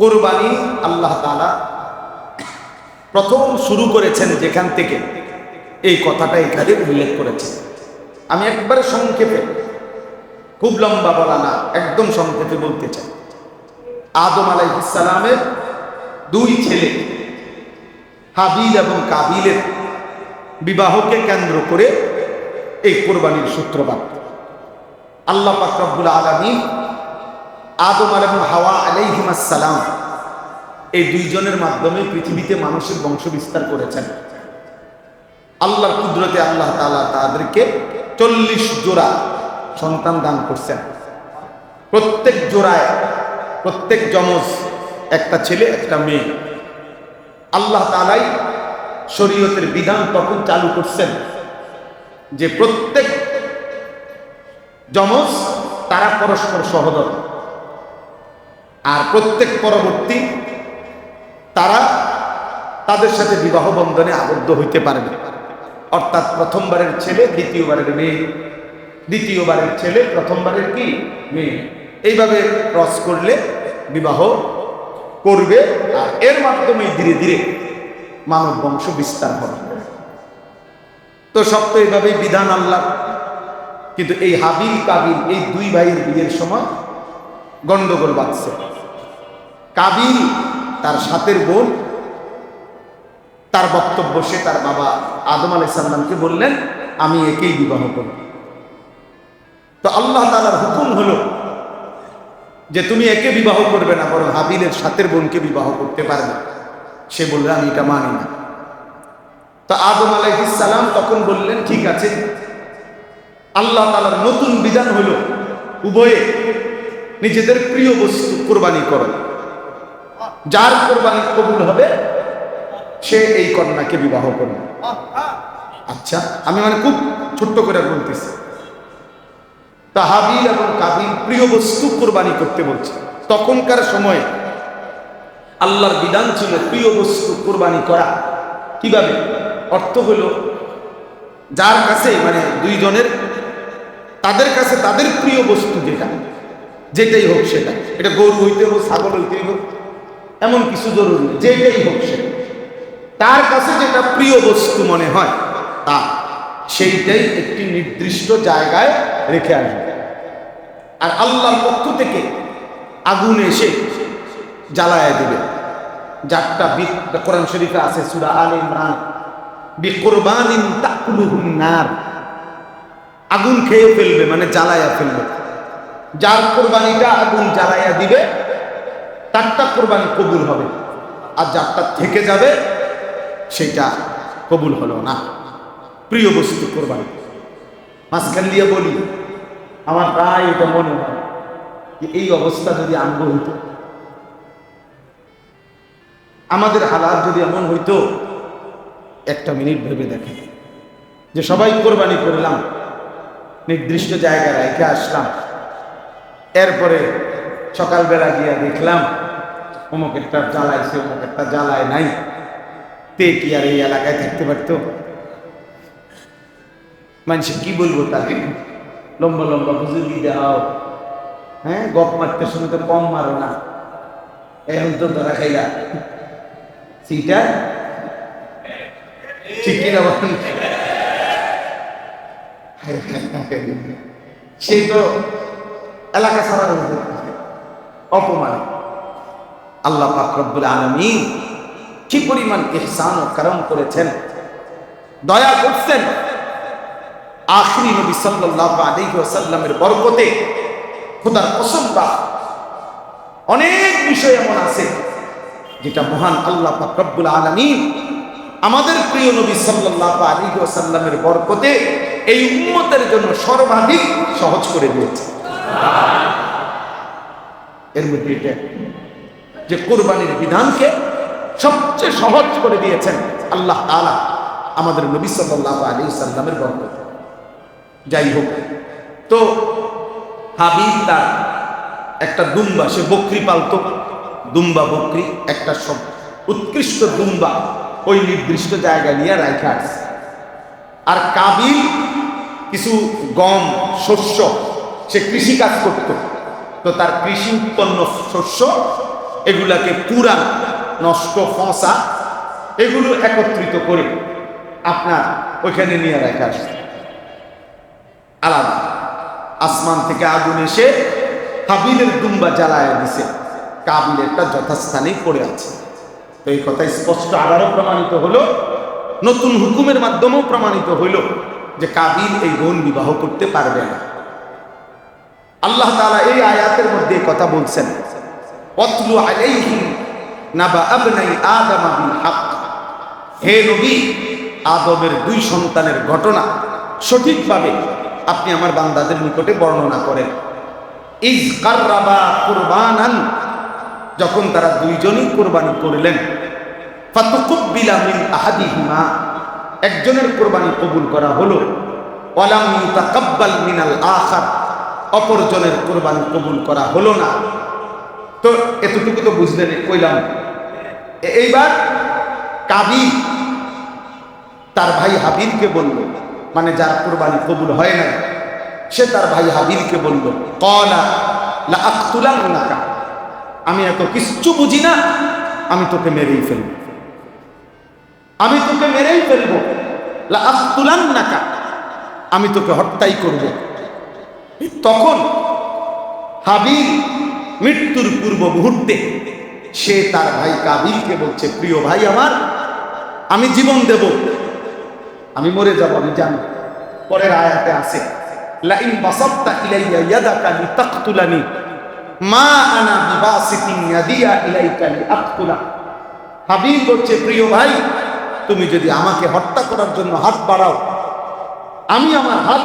কোরবানি আল্লাহ তালা প্রথম শুরু করেছেন যেখান থেকে। এই কথাটা এখানে উল্লেখ করেছেন। আমি একবারে সংক্ষেপে, খুব লম্বা বলা না, একদম সংক্ষেপে বলতে চাই। আদম আলাইসালামের দুই ছেলে, হাবিল এবং কাবিলের বিবাহকে কেন্দ্র করে এই কোরবানির সূত্রপাত। আল্লাহ পাকরবুল আলমী আদম আল এবং হাওয়া আলাইহিমাসালাম এই দুইজনের মাধ্যমে পৃথিবীতে মানুষের বংশ বিস্তার করেছেন। আল্লাহর কুদরতে আল্লাহ তালা তাদেরকে চল্লিশ জোড়া সন্তান দান করছেন। প্রত্যেক জোড়ায়, প্রত্যেক যমজ একটা ছেলে, একটা মেয়ে। আল্লাহ তালাই শরীয়তের বিধান তখন চালু করছেন যে প্রত্যেক যমজ তারা পরস্পর সহদর। আর প্রত্যেক পরবর্তী তারা তাদের সাথে বিবাহ বন্ধনে আবদ্ধ হইতে পারবে অর্থাৎ প্রথমবারের ছেলে, দ্বিতীয়বারের মেয়ে। দ্বিতীয়বারের ছেলে, প্রথমবারের কি? মেয়ে। এইভাবে ক্রস করলে বিবাহ করবে আর এর মাধ্যমে ধীরে ধীরে মানব বংশ বিস্তার হবে। তো সব তো এইভাবেই বিধান আল্লাহ। কিন্তু এই হাবিল কাবিল, এই দুই ভাইয়ের বিয়ের সময় গন্ডগোল বাঁধছে। কাবিল তার সাথের বোন, তার বক্তব্য সে তার বাবা আদম আলাই সাল্লামকে বললেন, আমি একেই বিবাহ করব। তো আল্লাহ তালার হুকুম হলো যে তুমি একে বিবাহ করবে না, বরং হাবিলের সাথের বোনকে বিবাহ করতে পারবে। সে বললে, আমি এটা মানি না। তো আদম আলাইহিসালাম তখন বললেন, ঠিক আছে। আল্লাহ তালার নতুন বিধান হলো, উভয়ে নিজেদের প্রিয় বস্তু কোরবানি করো। যার কোরবানি কবুল হবে, সে এই কন্যাকে বিবাহ করবে। আচ্ছা আমি মানে খুব ছোট্ট করে বলতেছি। তা হাবিল এবং কাবিল প্রিয় বস্তু কোরবানি করতে বলছে। তখনকার সময়ে আল্লাহর বিধান ছিল প্রিয় বস্তু কোরবানি করা। কীভাবে? অর্থ হলো, যার কাছে মানে দুইজনের, তাদের কাছে তাদের প্রিয় বস্তু যেটা যেটাই হোক সেটা। এটা গরু হইতে হোক, ছাগল হইতে হোক, এমন কিছু জরুরি যেটাই হোক সেটা। তার কাছে যেটা প্রিয় বস্তু মনে হয়, তা, সেইটাই একটি নির্দিষ্ট জায়গায় রেখে আসবে। আর আল্লাহর পক্ষ থেকে আগুন এসে জ্বালায় দেবে। যারটা কোরআন শরীফে আছে, সুরা আল ইমরান নার। আগুন খেয়ে ফেলবে মানে জ্বালায়া ফেলবে। যার কোরবানিটা আগুন জ্বালাইয়া দিবে, তারটা কোরবানি কবুল হবে। আর যারটা থেকে যাবে, সেটা কবুল হলো না। প্রিয় বস্তু কোরবানি। মাঝখান দিয়ে বলি, আমার প্রায় এটা মনে হয় যে এই অবস্থা যদি আঙ্গ হইতো, আমাদের হালাত যদি এমন হইতো, একটা মিনিট ভেবে দেখে যে সবাই কোরবানি করলাম, নির্দিষ্ট জায়গায় রেখে আসলাম। এরপরে সকালবেলা গিয়া দেখলাম অমুক একটা জ্বালাইছে অমুক একটা জ্বালায় নাই। তে কি আর এই এলাকায় থাকতে পারতো? মানুষ কি বলব তাকে? লম্বা লম্বা বুজুর্গি দেওয়াও হ্যাঁ গপ মারতে শুনে তো কম মারো না। এখন তো ধরা খাইলা। সেইটা ঠিক কিনা বলেন? সেই তো এলাকা ছাড়া অপমান। আল্লাহ পাক রব্বুল আলামিন কি পরিমাণ ইহসান ও করম করেছেন। দয়া করছেন আখরি নবী সাল্লাল্লাহু আলাইহি ওয়াসাল্লামের বরকতে খোদার কসম অনেক বিষয় এমন আছে যেটা মহান আল্লাহ পাক রব্বুল আলামিন আমাদের প্রিয় নবী সাল্লাল্লাহু আলাইহি ওয়াসাল্লামের বরকতে এই উম্মতের জন্য সর্বাধিক সহজ করে দিয়েছে এর মধ্যে এটা যে কোরবানির বিধানকে সবচেয়ে সহজ করে দিয়েছেন আল্লাহ তাআলা আমাদের নবী সাল্লাল্লাহু আলাইহি সাল্লামের বরকতে। যাই হোক, তো হাবিব তার একটা দুম্বা, সে বকরি পালতো। দুম্বা বকরি একটা সব উৎকৃষ্ট দুম্বা ওই নির্দিষ্ট জায়গা নিয়ে রাখা আর কাবিল কিছু গম, শস্য সে কৃষি কাজ করত। তো তার কৃষি উৎপন্ন শস্য, এগুলাকে পুরা, নষ্ট, ফসা, এগুলো একত্রিত করে আপনার ওইখানে নিয়ে রাখা আলাদা। আসমান থেকে আগুন এসে হাবিলের দুম্বা জ্বালায় দিছে। কাবিলেরটা যথাস্থানেই পড়ে আছে। তো এই কথা স্পষ্ট আবারও প্রমাণিত হলো। নতুন হুকুমের মাধ্যমেও প্রমাণিত হইল যে কাবিল এই বোন বিবাহ করতে পারবে না। আল্লাহ তাআলা এই আয়াতের মধ্যে কথা বলছেন নাবা হে আদমের দুই সন্তানের ঘটনা সঠিকভাবে আপনি আমার বান্দাদের নিকটে বর্ণনা করেন। যখন তারা দুইজনই কোরবানি করলেন একজনের কোরবানি কবুল করা হলো, ওয়ালাম মিনাল আখার। অপরজনের কোরবানি কবুল করা হলো না। তো এতটুকু তো বুঝলেন কইলাম। এইবার কাবি তার ভাই হাবিলকে বলল মানে যার কোরবানি কবুল হয় না সে তার ভাই হাবিলকে বলল কলা লা আক্তুলান্নাকা আমি এত কিচ্ছু বুঝি না, আমি তোকে মেরেই ফেলব। আমি তোকে মেরেই ফেলব। লা আক্তুলান্নাকা আমি তোকে হত্যাই করব। তখন হাবিল মৃত্যুর পূর্ব মুহূর্তে সে তার ভাই কাবিলকে বলছে, প্রিয় ভাই আমার, আমি জীবন দেব। আমি মরে যাব, আমি জানি। পরের আয়াতে আছে, লাইন বাসাত্তা ইলাইয়া ইয়াদাকা লিতাকতুলানি, মা আনা বিবাসিতিন ইয়াদিয়া ইলাইকা লিআকতুলা। হাবিব বলছে, প্রিয় ভাই, তুমি যদি আমাকে হত্যা করার জন্য হাত বাড়াও, আমি আমার হাত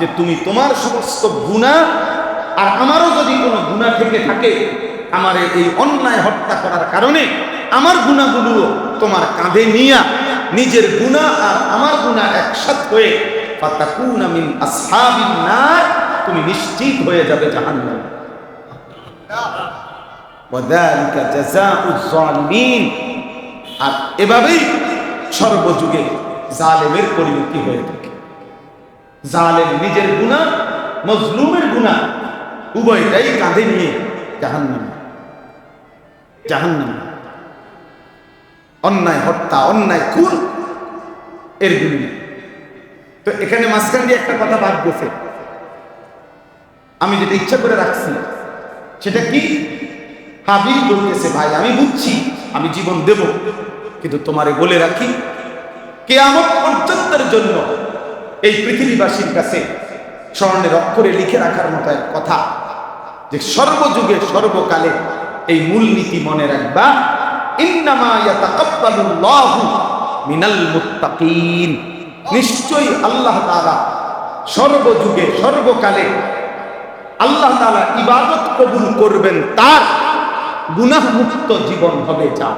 যে তুমি তোমার সমস্ত গুণা আর আমারও যদি কোনো গুণা থেকে থাকে, আমার এই অন্যায় হত্যা করার কারণে আমার গুণাগুলো তোমার কাঁধে নিয়া নিজের গুণা আর আমার গুণা একসাথ হয়ে তুমি নিশ্চিত হয়ে যাবে জাহান্নাম। আর এভাবেই সর্বযুগে জালেমের পরিণতি হয়ে জালেম নিজের গুণা মজলুমের গুণা উভয়টাই কাঁধে নিয়ে জাহান্নাম। জাহান্নাম। অন্যায় হত্যা, অন্যায় খুন, এর বিনিময়ে। তো এখানে মাঝখান দিয়ে একটা কথা বাদ গেছে। আমি যেটা ইচ্ছা করে রাখছি, সেটা কি? হাবিল বলতেছে, ভাই, আমি বুঝছি, আমি জীবন দেব, কিন্তু তোমারে বলে রাখি, কেয়ামত পর্যন্তের জন্য এই পৃথিবীবাসীর কাছে স্বর্ণের অক্ষরে লিখে রাখার মতো এক কথা যে সর্বযুগে, সর্বকালে এই মূলনীতি মনে রাখবা মিনাল মুত্তাকিন। নিশ্চয়ই আল্লাহ তাআলা সর্বযুগে, সর্বকালে আল্লাহ তাআলা ইবাদত কবুল করবেন, তার গুনাহ মুক্ত জীবন হবে যা।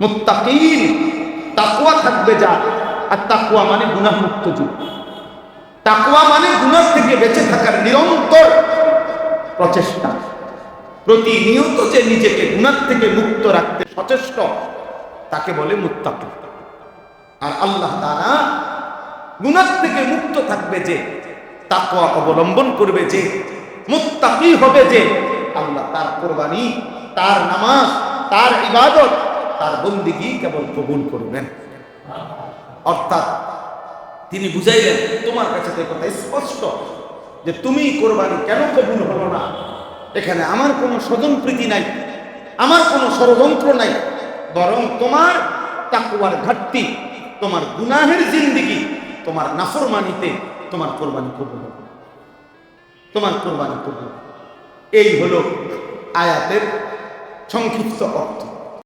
মুত্তাকিন, তাকওয়া থাকবে যা। আর তাকুয়া মানে গুনাহ মুক্ত জীবন তাকওয়া মানে গুনাহ থেকে বেঁচে থাকার নিরন্তর প্রচেষ্টা। প্রতিনিয়ত যে নিজেকে গুনাহ থেকে মুক্ত রাখতে সচেষ্ট, তাকে বলে মুত্তাকি। আর আল্লাহ তাআলা গুনাহ থেকে মুক্ত থাকবে যে তাকওয়া অবলম্বন করবে যে, মুত্তাকি হবে যে, আল্লাহ তার কোরবানি, তার নামাজ, তার ইবাদত, তার বন্দিগি কেবল কবুল করবেন। অর্থাৎ তিনি বুঝাইলেন, তোমার কাছে তো কথা স্পষ্ট যে তুমি কোরবানি কেন কবুল হলো না? এখানে আমার কোনো স্বজন প্রীতি নাই, আমার কোনো ষড়যন্ত্র নাই, বরং তোমার তাকুয়ার ঘাটতি, তোমার গুনাহের জিন্দিগি, তোমার নাফরমানিতে তোমার কোরবানি কবুল তোমার কোরবানি কবুল এই হলো আয়াতের সংক্ষিপ্ত অর্থ।